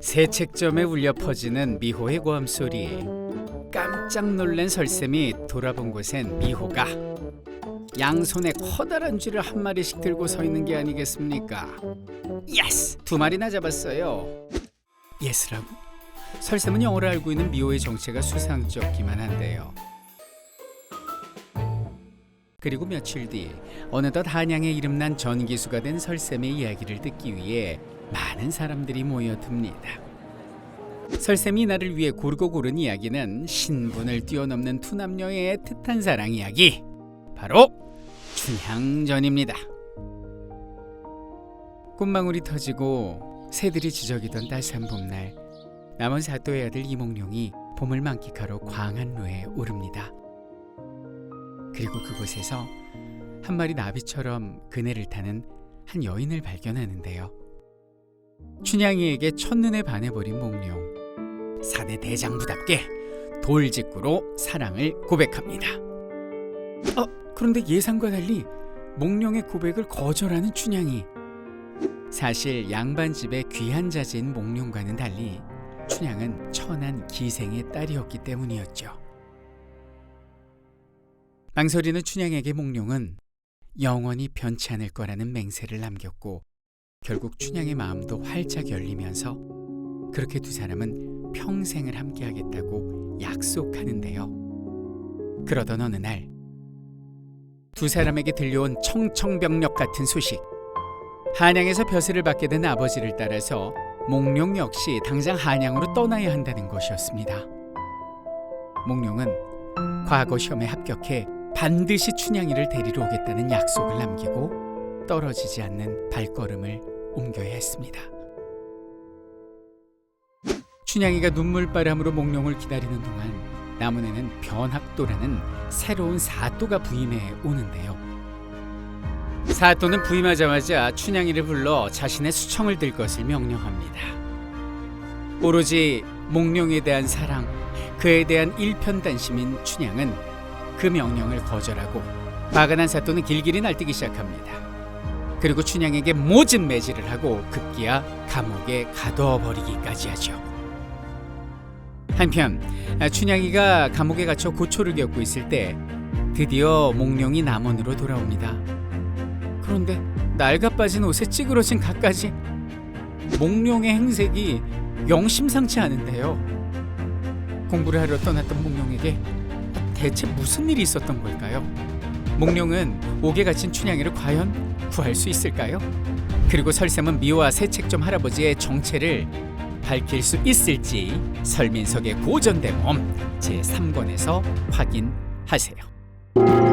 새 책점에 울려 퍼지는 미호의 고함 소리에 깜짝 놀란 설쌤이 돌아본 곳엔 미호가 양손에 커다란 쥐를 한 마리씩 들고 서 있는 게 아니겠습니까? 예스! 두 마리나 잡았어요. 예스라고? 설쌤은 영어를 알고 있는 미호의 정체가 수상쩍기만 한데요. 그리고 며칠 뒤 어느덧 한양에 이름난 전기수가 된 설쌤의 이야기를 듣기 위해 많은 사람들이 모여듭니다. 설쌤이 나를 위해 고르고 고른 이야기는 신분을 뛰어넘는 투남녀의 애틋한 사랑 이야기 바로 춘향전입니다. 꽃망울이 터지고 새들이 지저귀던 따스한 봄날 남은 사또의 아들 이몽룡이 봄을 만끽하러 광안루에 오릅니다. 그리고 그곳에서 한 마리 나비처럼 그네를 타는 한 여인을 발견하는데요. 춘향이에게 첫눈에 반해버린 몽룡 사대 대장부답게 돌직구로 사랑을 고백합니다. 어, 그런데 예상과 달리 몽룡의 고백을 거절하는 춘향이 사실 양반 집의 귀한 자제인 몽룡과는 달리 춘향은 천한 기생의 딸이었기 때문이었죠. 망설이는 춘향에게 몽룡은 영원히 변치 않을 거라는 맹세를 남겼고 결국 춘향의 마음도 활짝 열리면서 그렇게 두 사람은 평생을 함께하겠다고 약속하는데요. 그러던 어느 날 두 사람에게 들려온 청청병력 같은 소식. 한양에서 벼슬을 받게 된 아버지를 따라서 몽룡 역시 당장 한양으로 떠나야 한다는 것이었습니다. 몽룡은 과거 시험에 합격해 반드시 춘향이를 데리러 오겠다는 약속을 남기고 떨어지지 않는 발걸음을 옮겨야 했습니다. 춘향이가 눈물바람으로 몽룡을 기다리는 동안 나문에는 변학도라는 새로운 사또가 부임해 오는데요. 사또는 부임하자마자 춘향이를 불러 자신의 수청을 들 것을 명령합니다. 오로지 몽룡에 대한 사랑, 그에 대한 일편단심인 춘향은 그 명령을 거절하고 마간한 사또는 길길이 날뛰기 시작합니다. 그리고 춘향에게 모진 매질을 하고 급기야 감옥에 가둬 버리기까지 하죠. 한편 춘향이가 감옥에 갇혀 고초를 겪고 있을 때 드디어 몽룡이 남원으로 돌아옵니다. 그런데 낡아 빠진 옷에 찌그러진 각까지 몽룡의 행색이 영 심상치 않은데요. 공부를 하러 떠났던 몽룡에게 대체 무슨 일이 있었던 걸까요? 몽룡은 옥에 갇힌 춘향이를 과연 구할 수 있을까요? 그리고 설쌤은 미호와 새책점 할아버지의 정체를 밝힐 수 있을지 설민석의 고전대몸 제3권에서 확인하세요.